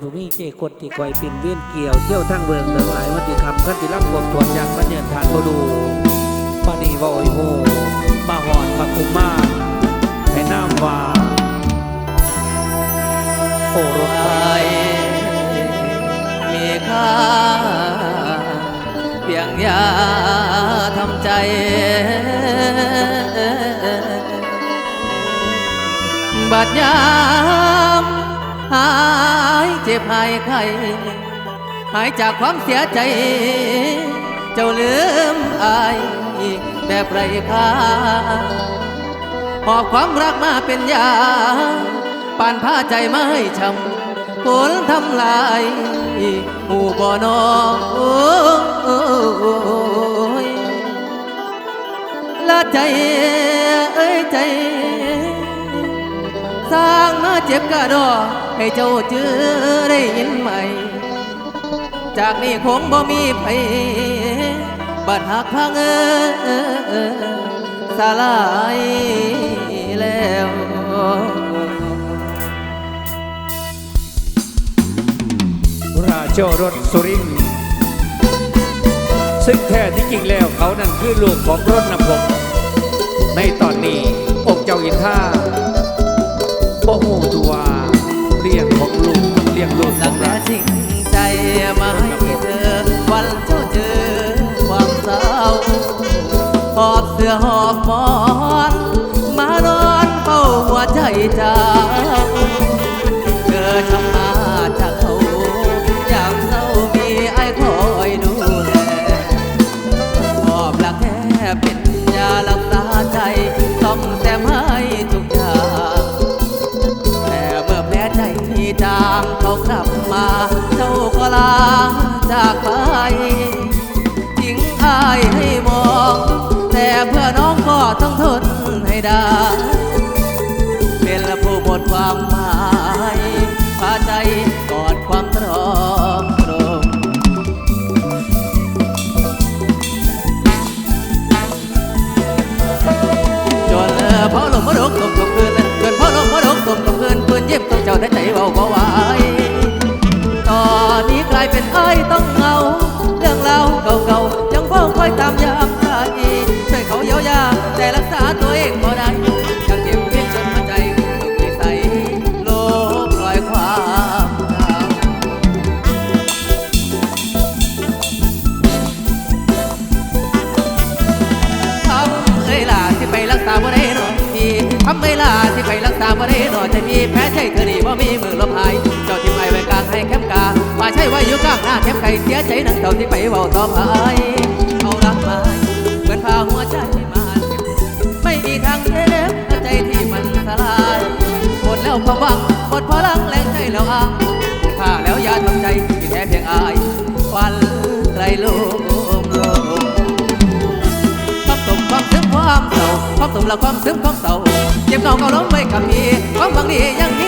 ผู้มีเจกดที่คอยปินเวียนเกี่ยวเที่ยวทั้งเมืองทั้งหลายวัติคำขันติรับกบตรวจจากพระเนียนทานบดูปานีวอยโฮมาหอนมาคุมาให้น้ำว่าโอรสไทยมีค่าเพียงยาทำใจบัดยาายเจ็บหายไข้หายจากความเสียใจ เจ้าลืมอายแบบไรค่าหอบความรักมาเป็นยาปานผ้าใจไม่ช้ำผลทำลายหูบ่อนอยละใจ เจ็บกระดอให้เจ้าเจอได้ยินไหมจากนี้คงบ่มีไผบัดหักพังเออสลายแล้วราชรสสุรินทร์ซึ่งแท้ที่จริงแล้วเขานั้นคือลูกของรถนภพในตอนนี้องค์เจ้าอินท่า หลังแท้จริงใจมาให้เธอ วันเจ้าเจอความเศร้าหอบเสื้อหอบหมอน มานอนเฝ้าหัวใจเจ้า ที่จางเขากลับมา เจ้าก็ลาจากไปทิ้งอายให้มอง แต่เพื่อน้องก็ต้องทนให้ได้ เป็นละผู้หมดความหมายพาใจกอดความตรอ ต้องเงาเรื่องราวเก่าๆยังเพ้องคอยตามยามใจช่วยเขาเยียวยาแต่รักษาตัวเองบ่ได้ยังเจ็บเพียงจนหัวใจถูกนิสัยโลบปล่อยความเหงาทำเอ้ยล่ะที่ไปรักษาบ่ได้หน่อยพี่ทำเอ้ยล่ะที่ไปรักษาบ่ได้หน่อยแต่มีแพ้ใจเธอนี่บ่มีมือลบหาย ลางหน้าแคมป์ไก่เสียใจนังเจ้าที่ไปเว้าต่อไปเอารักมาเหมือนพาหัวใจมาไม่มีทางเจ็บใจที่มันสลายหมดแล้วความหวังหมดพลังแรงใจแล้วอะข้าแล้วยาทำใจที่แท้เพียงอายวันไกลโลมโลมความสุขความซึ้งความเศร้าความสุขและความซึ้งความเศร้าเจ็บเก่าเก่าล้มไว้กับพี่ความหวังดียังมี